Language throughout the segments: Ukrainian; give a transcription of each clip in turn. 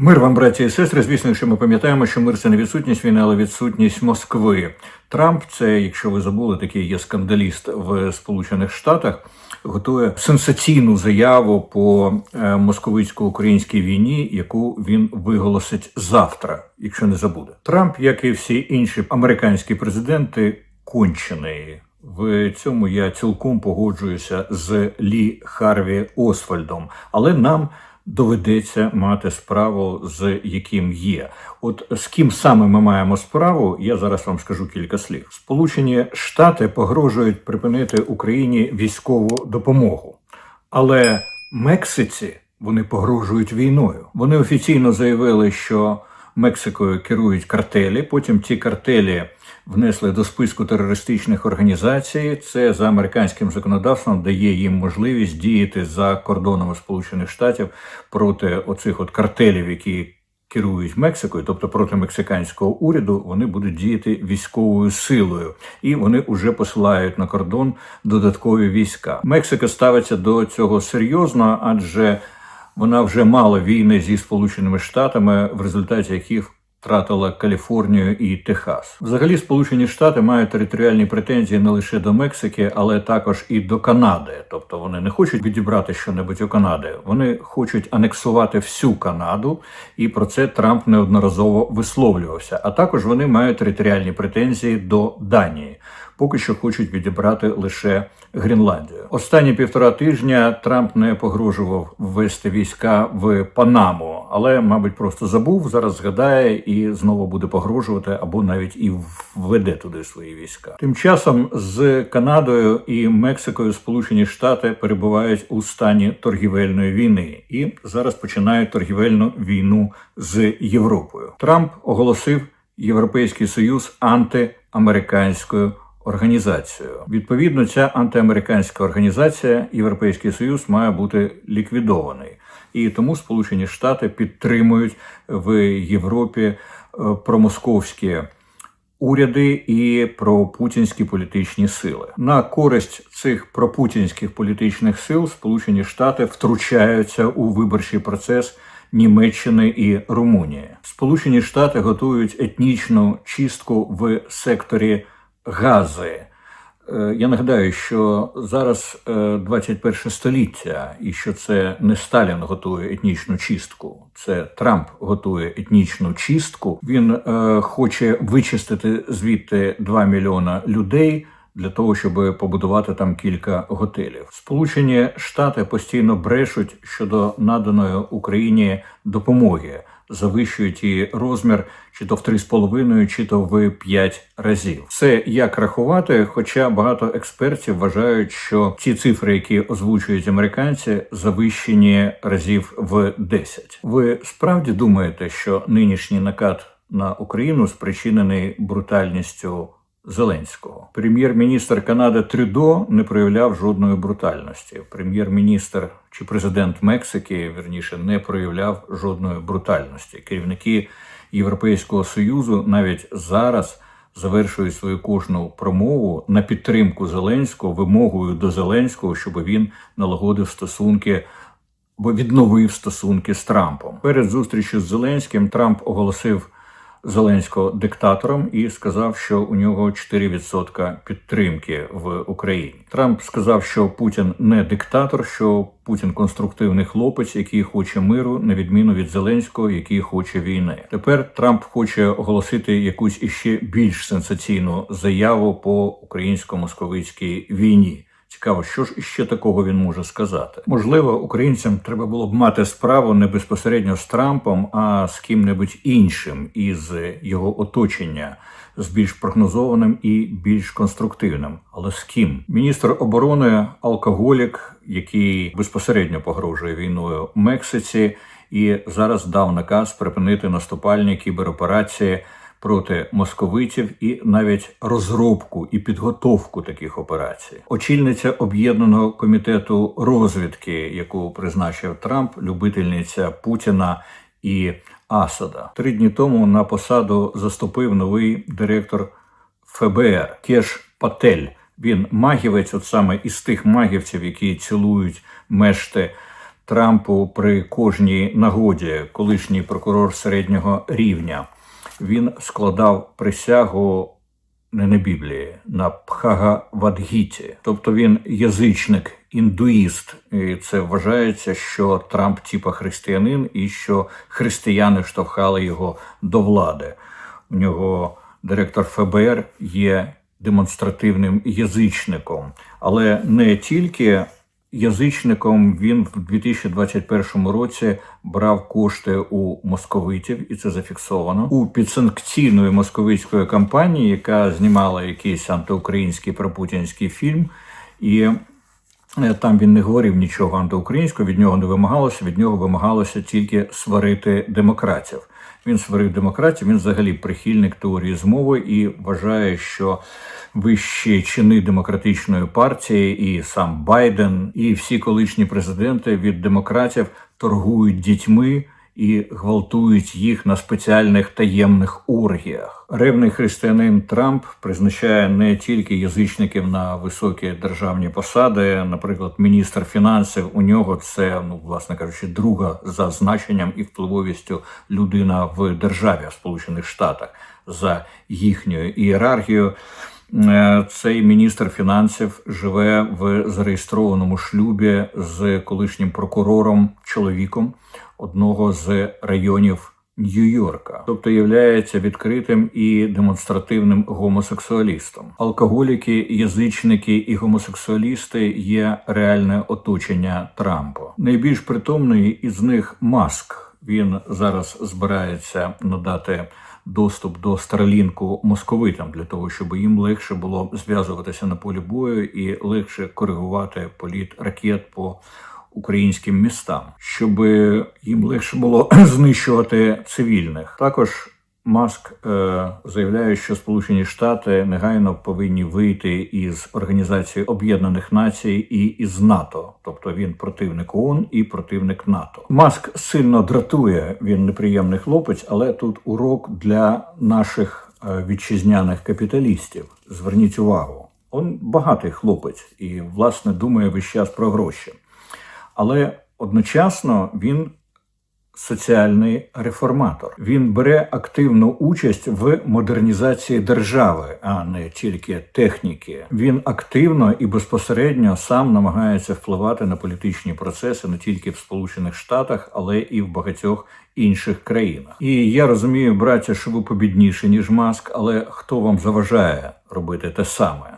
Мир вам, браті і сестри. Звісно, що ми пам'ятаємо, що мир це не відсутність війни, але відсутність Москви. Трамп, це, якщо ви забули, такий є скандаліст в Сполучених Штатах, готує сенсаційну заяву по е, московицько-українській війні, яку він виголосить завтра, якщо не забуде. Трамп, як і всі інші американські президенти, кончений. В цьому я цілком погоджуюся з Лі Харві Освальдом, але нам доведеться мати справу з яким є. От з ким саме ми маємо справу, я зараз вам скажу кілька слів. Сполучені Штати погрожують припинити Україні військову допомогу, але Мексиці вони погрожують війною. Вони офіційно заявили, що Мексикою керують картелі. Потім ті картелі внесли до списку терористичних організацій. Це за американським законодавством дає їм можливість діяти за кордонами Сполучених Штатів проти оцих от картелів, які керують Мексикою, тобто проти мексиканського уряду, вони будуть діяти військовою силою, і вони вже посилають на кордон додаткові війська. Мексика ставиться до цього серйозно, адже вона вже мала війни зі Сполученими Штатами, в результаті яких втратила Каліфорнію і Техас. Взагалі, Сполучені Штати мають територіальні претензії не лише до Мексики, але також і до Канади. Тобто вони не хочуть відібрати щонебудь у Канади. Вони хочуть анексувати всю Канаду, і про це Трамп неодноразово висловлювався. А також вони мають територіальні претензії до Данії. Поки що хочуть відібрати лише Гренландію. Останні півтора тижня Трамп не погрожував ввести війська в Панаму, але, мабуть, просто забув. Зараз згадає і знову буде погрожувати або навіть і введе туди свої війська. Тим часом з Канадою і Мексикою Сполучені Штати перебувають у стані торгівельної війни і зараз починають торгівельну війну з Європою. Трамп оголосив Європейський Союз антиамериканською організацією. Відповідно, ця антиамериканська організація, Європейський Союз, має бути ліквідований. І тому Сполучені Штати підтримують в Європі е, промосковські уряди і пропутінські політичні сили. На користь цих пропутінських політичних сил Сполучені Штати втручаються у виборчий процес. Німеччини і Румунії Сполучені Штати готують етнічну чистку в секторі Гази. Е, Я нагадаю, що зараз е, 21 століття, і що це не Сталін готує етнічну чистку, це Трамп готує етнічну чистку. Він е, хоче вичистити звідти 2 мільйона людей для того, щоб побудувати там кілька готелів. Сполучені Штати постійно брешуть щодо наданої Україні допомоги завищують її розмір чи то в 3,5, чи то в 5 разів. Це як рахувати, хоча багато експертів вважають, що ці цифри, які озвучують американці, завищені разів в 10. Ви справді думаєте, що нинішній накат на Україну спричинений брутальністю? Зеленського прем'єр-міністр Канади Трюдо не проявляв жодної брутальності. Прем'єр-міністр чи президент Мексики вірніше не проявляв жодної брутальності. Керівники Європейського союзу навіть зараз завершують свою кожну промову на підтримку Зеленського вимогою до Зеленського, щоб він налагодив стосунки. Бо відновив стосунки з Трампом перед зустрічю з Зеленським Трамп оголосив Зеленського диктатором і сказав, що у нього 4% підтримки в Україні. Трамп сказав, що Путін не диктатор, що Путін конструктивний хлопець, який хоче миру, на відміну від Зеленського, який хоче війни. Тепер Трамп хоче оголосити якусь іще більш сенсаційну заяву по українсько-московицькій війні. Цікаво, що ж іще такого він може сказати. Можливо, українцям треба було б мати справу не безпосередньо з Трампом, а з ким-небудь іншим із його оточення, з більш прогнозованим і більш конструктивним. Але з ким? Міністр оборони алкоголік, який безпосередньо погрожує війною Мексиці, і зараз дав наказ припинити наступальні кібероперації проти московитів і навіть розробку і підготовку таких операцій. Очільниця об'єднаного комітету розвідки, яку призначив Трамп, любительниця Путіна і Асада. Три дні тому на посаду заступив новий директор ФБР Кеш Патель. Він магівець, от саме із тих магівців, які цілують мешти Трампу при кожній нагоді, колишній прокурор середнього рівня, він складав присягу не на Біблії, на Пхагавадгіті. Тобто він язичник, індуїст. І це вважається, що Трамп типа християнин, і що християни штовхали його до влади. У нього директор ФБР є демонстративним язичником, але не тільки язичником він в 2021 році брав кошти у московитів, і це зафіксовано у підсанкційної московицької кампанії, яка знімала якийсь антиукраїнський пропутінський фільм. І е, там він не говорив нічого антиукраїнського, від нього не вимагалося, від нього вимагалося тільки сварити демократів. Він сварив демократів, він взагалі прихильник теорії змови і вважає, що вищі чини демократичної партії, і сам Байден, і всі колишні президенти від демократів торгують дітьми. І гвалтують їх на спеціальних таємних оргіях. Ревний християнин Трамп призначає не тільки язичників на високі державні посади, наприклад, міністр фінансів. У нього це ну, власне кажучи, друга за значенням і впливовістю людина в державі в Сполучених Штатах за їхньою ієрархією. Е, цей міністр фінансів живе в зареєстрованому шлюбі з колишнім прокурором, чоловіком одного з районів Нью-Йорка, тобто являється відкритим і демонстративним гомосексуалістом. Алкоголіки, язичники і гомосексуалісти є реальне оточення Трампа. Найбільш притомний із них маск. Він зараз збирається надати доступ до Старлінку московитам для того, щоб їм легше було зв'язуватися на полі бою і легше коригувати політ ракет по українським містам, щоб їм легше було знищувати цивільних. Також Маск е, заявляє, що Сполучені Штати негайно повинні вийти із Організації Об'єднаних Націй і із НАТО, тобто він противник ООН і противник НАТО. Маск сильно дратує. Він неприємний хлопець, але тут урок для наших е, вітчизняних капіталістів. Зверніть увагу, він багатий хлопець і власне думає весь час про гроші, але одночасно він соціальний реформатор. Він бере активну участь в модернізації держави, а не тільки техніки. Він активно і безпосередньо сам намагається впливати на політичні процеси не тільки в Сполучених Штатах, але і в багатьох інших країнах. І я розумію, браття, що ви побідніші ніж маск, але хто вам заважає робити те саме?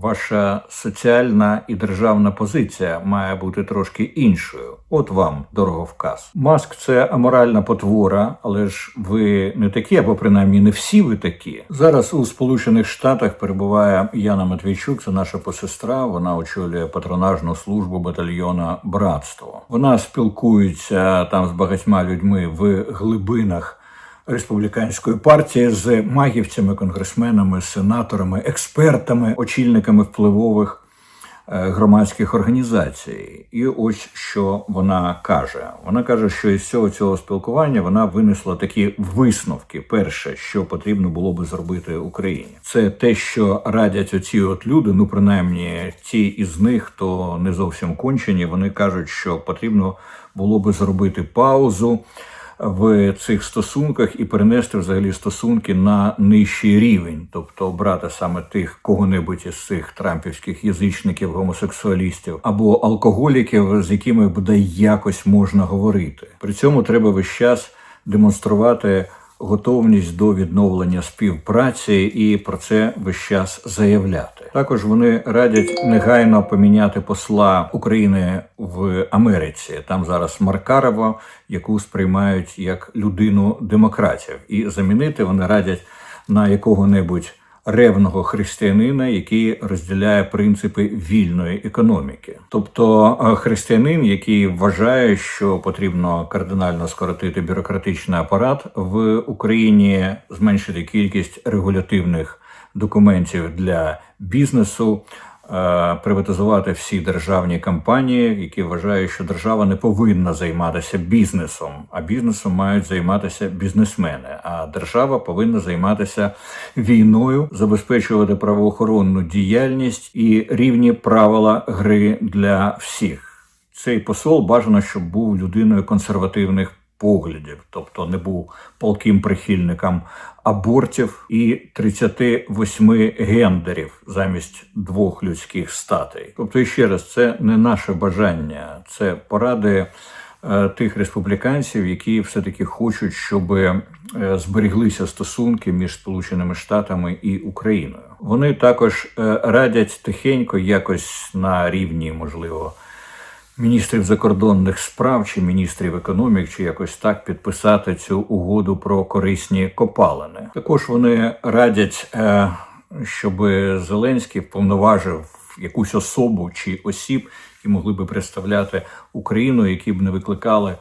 Ваша соціальна і державна позиція має бути трошки іншою. От вам дороговказ. Маск це аморальна потвора, але ж ви не такі, або принаймні не всі ви такі. Зараз у Сполучених Штатах перебуває Яна Матвійчук, це наша посестра. Вона очолює патронажну службу батальйона Братство. Вона спілкується там з багатьма людьми в глибинах республіканської партії з магівцями, конгресменами, сенаторами, експертами, очільниками впливових е, громадських організацій. І ось що вона каже: вона каже, що із цього цього спілкування вона винесла такі висновки. Перше, що потрібно було би зробити Україні, це те, що радять оці от люди. Ну принаймні, ті із них, хто не зовсім кончені, вони кажуть, що потрібно було би зробити паузу в цих стосунках і перенести взагалі стосунки на нижчий рівень, тобто обрати саме тих кого-небудь із цих трампівських язичників, гомосексуалістів або алкоголіків, з якими буде якось можна говорити. При цьому треба весь час демонструвати готовність до відновлення співпраці і про це весь час заявляти. Також вони радять негайно поміняти посла України в Америці. Там зараз Маркарова, яку сприймають як людину демократів, і замінити вони радять на якого-небудь ревного християнина, який розділяє принципи вільної економіки, тобто е, християнин, який вважає, що потрібно кардинально скоротити бюрократичний апарат в Україні, зменшити кількість регулятивних документів для бізнесу. Е, приватизувати всі державні компанії, які вважають, що держава не повинна займатися бізнесом, а бізнесом мають займатися бізнесмени. А держава повинна займатися війною, забезпечувати правоохоронну діяльність і рівні правила гри для всіх. цей посол бажано, щоб був людиною консервативних поглядів, тобто не був палким прихильником абортів і 38 гендерів замість двох людських статей. Тобто, ще раз, це не наше бажання, це поради е, тих республіканців, які все-таки хочуть, щоб е, зберіглися стосунки між Сполученими Штатами і Україною. Вони також е, радять тихенько, якось на рівні, можливо міністрів закордонних справ чи міністрів економік, чи якось так підписати цю угоду про корисні копалини. Також вони радять, е, щоб Зеленський повноважив якусь особу чи осіб, які могли би представляти Україну, які б не викликали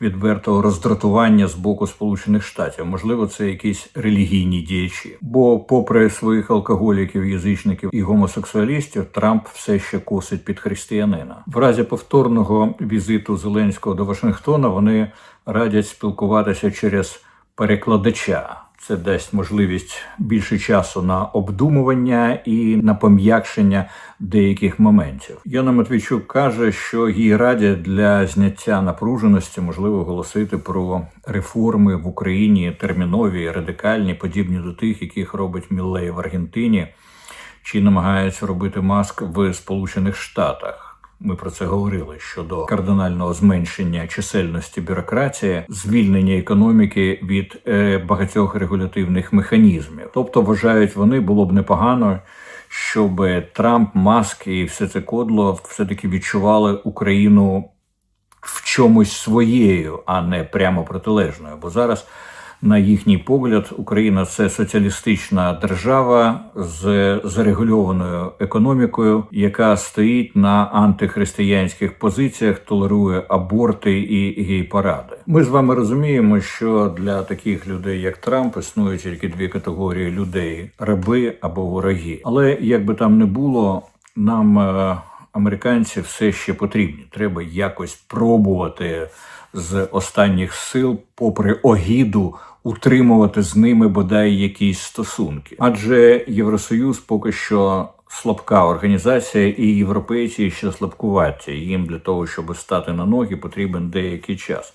відвертого роздратування з боку Сполучених Штатів. Можливо, це якісь релігійні діячі. Бо, попри своїх алкоголіків, язичників і гомосексуалістів, Трамп все ще косить під християнина. В разі повторного візиту Зеленського до Вашингтона вони радять спілкуватися через перекладача. Це дасть можливість більше часу на обдумування і на пом'якшення деяких моментів. Яна Матвійчук каже, що їй радять для зняття напруженості можливо оголосити про реформи в Україні термінові, радикальні, подібні до тих, яких робить Міллей в Аргентині, чи намагається робити маск в Сполучених Штатах. Ми про це говорили щодо кардинального зменшення чисельності бюрократії, звільнення економіки від е, багатьох регулятивних механізмів. Тобто, вважають вони було б непогано, щоб Трамп, Маск і все це кодло все таки відчували Україну в чомусь своєю, а не прямо протилежною. Бо зараз на їхній погляд, Україна це соціалістична держава з зарегульованою економікою, яка стоїть на антихристиянських позиціях, толерує аборти і гей-паради. Ми з вами розуміємо, що для таких людей, як Трамп, існують тільки дві категорії людей: раби або вороги. Але як би там не було, нам е, американці все ще потрібні. Треба якось пробувати з останніх сил, попри огіду, утримувати з ними бодай якісь стосунки. Адже Євросоюз поки що слабка організація, і європейці ще слабкуваті. Їм для того, щоб стати на ноги, потрібен деякий час.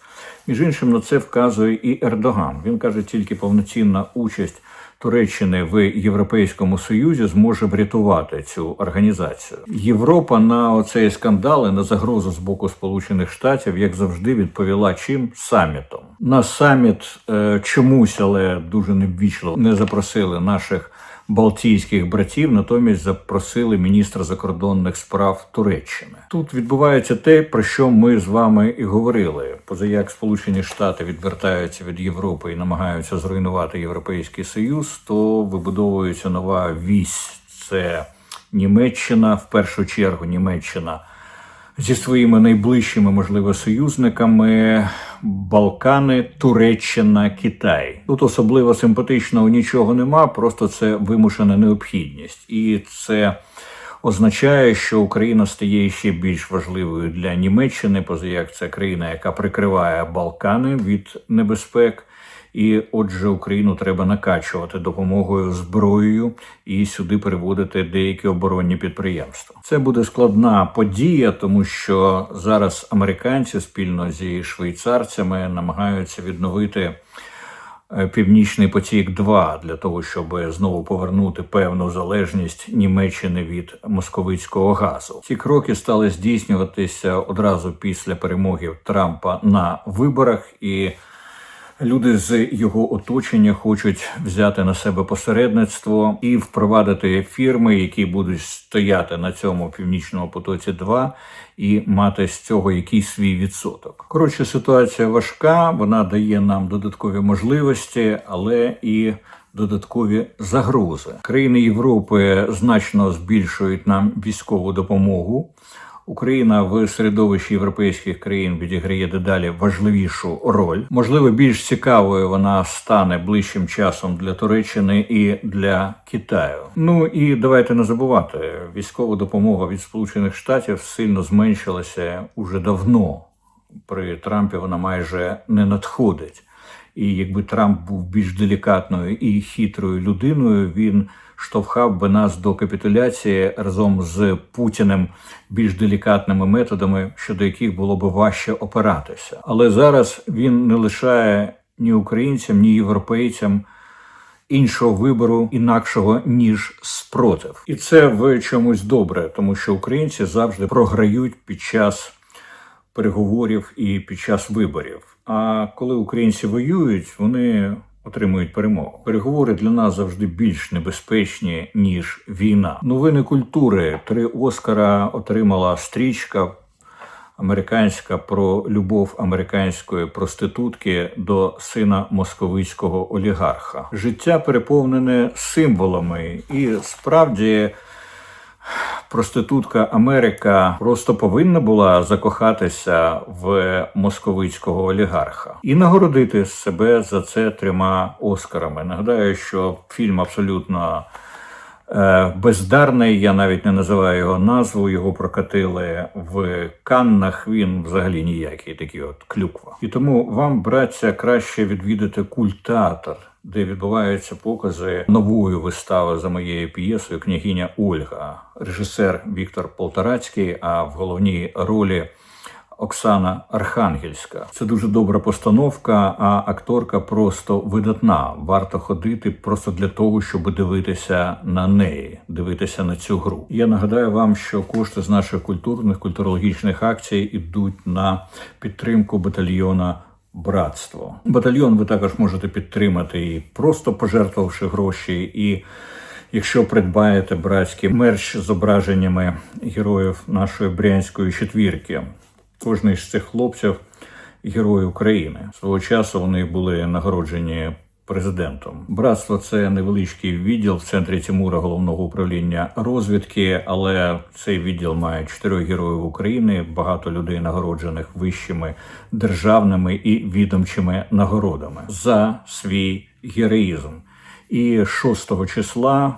Між іншим на це вказує і Ердоган. Він каже, тільки повноцінна участь. Туреччини в Європейському Союзі зможе врятувати цю організацію. Європа на оцей скандал і на загрозу з боку Сполучених Штатів, як завжди, відповіла чим самітом. На саміт е, чомусь, але дуже неввічливо не запросили наших балтійських братів, натомість запросили міністра закордонних справ Туреччини. Тут відбувається те, про що ми з вами і говорили. Позаяк Сполучені Штати відвертаються від Європи і намагаються зруйнувати Європейський Союз, то вибудовується нова вісь. Це Німеччина, в першу чергу Німеччина зі своїми найближчими, можливо, союзниками Балкани, Туреччина, Китай. Тут особливо симпатичного нічого нема, просто це вимушена необхідність, і це означає, що Україна стає ще більш важливою для Німеччини, поза як це країна, яка прикриває Балкани від небезпек. І отже, Україну треба накачувати допомогою зброєю і сюди переводити деякі оборонні підприємства. Це буде складна подія, тому що зараз американці спільно зі швейцарцями намагаються відновити. Е, Північний потік 2 для того, щоб знову повернути певну залежність Німеччини від московицького газу. Ці кроки стали здійснюватися одразу після перемоги Трампа на виборах і. Люди з його оточення хочуть взяти на себе посередництво і впровадити фірми, які будуть стояти на цьому північному потоці, 2 і мати з цього якийсь свій відсоток. Коротше, ситуація важка, вона дає нам додаткові можливості, але і додаткові загрози. Країни Європи значно збільшують нам військову допомогу. Україна в середовищі європейських країн відіграє дедалі важливішу роль. Можливо, більш цікавою вона стане ближчим часом для Туреччини і для Китаю. Ну і давайте не забувати, військова допомога від Сполучених Штатів сильно зменшилася уже давно. При Трампі вона майже не надходить. І якби Трамп був більш делікатною і хитрою людиною, він штовхав би нас до капітуляції разом з Путіним більш делікатними методами, щодо яких було би важче опиратися. Але зараз він не лишає ні українцям, ні європейцям іншого вибору інакшого ніж спротив, і це в чомусь добре, тому що українці завжди програють під час переговорів і під час виборів. А коли українці воюють, вони отримують перемогу. Переговори для нас завжди більш небезпечні ніж війна. Новини культури три Оскара отримала стрічка американська про любов американської проститутки до сина московицького олігарха. Життя переповнене символами, і справді проститутка Америка просто повинна була закохатися в московицького олігарха і нагородити себе за це трьома оскарами. Нагадаю, що фільм абсолютно. Е, Бездарний, я навіть не називаю його назву. Його прокатили в Каннах. Він взагалі ніякий, такий от клюква. І тому вам, браття, краще відвідати культеатр, де відбуваються покази нової вистави за моєю п'єсою Княгиня Ольга, режисер Віктор Полторацький. А в головній ролі Оксана Архангельська. Це дуже добра постановка, а акторка просто видатна. Варто ходити просто для того, щоб дивитися на неї, дивитися на цю гру. Я нагадаю вам, що кошти з наших культурних культурологічних акцій ідуть на підтримку батальйона. Братство батальйон ви також можете підтримати і просто пожертвувавши гроші, і якщо придбаєте братський мерч з зображеннями героїв нашої брянської четвірки. Кожний з цих хлопців Герої України. Свого часу вони були нагороджені президентом. Братство це невеличкий відділ в центрі Тимура головного управління розвідки, але цей відділ має чотирьох героїв України, багато людей нагороджених вищими державними і відомчими нагородами за свій героїзм. І 6 числа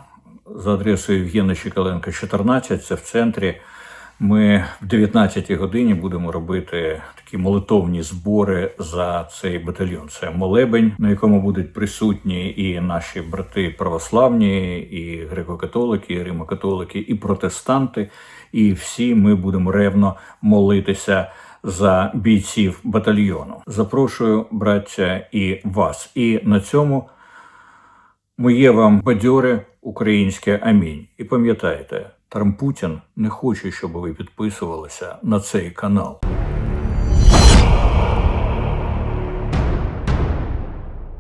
за адресою Євгена Чекаленка, 14, це в центрі. Ми в 19-й годині будемо робити такі молитовні збори за цей батальйон. Це молебень, на якому будуть присутні і наші брати православні, і греко-католики, і римо-католики, і протестанти. І всі ми будемо ревно молитися за бійців батальйону. Запрошую, браття, і вас. І на цьому моє вам бадьоре українське амінь. І пам'ятайте. Трампутін не хоче, щоб ви підписувалися на цей канал.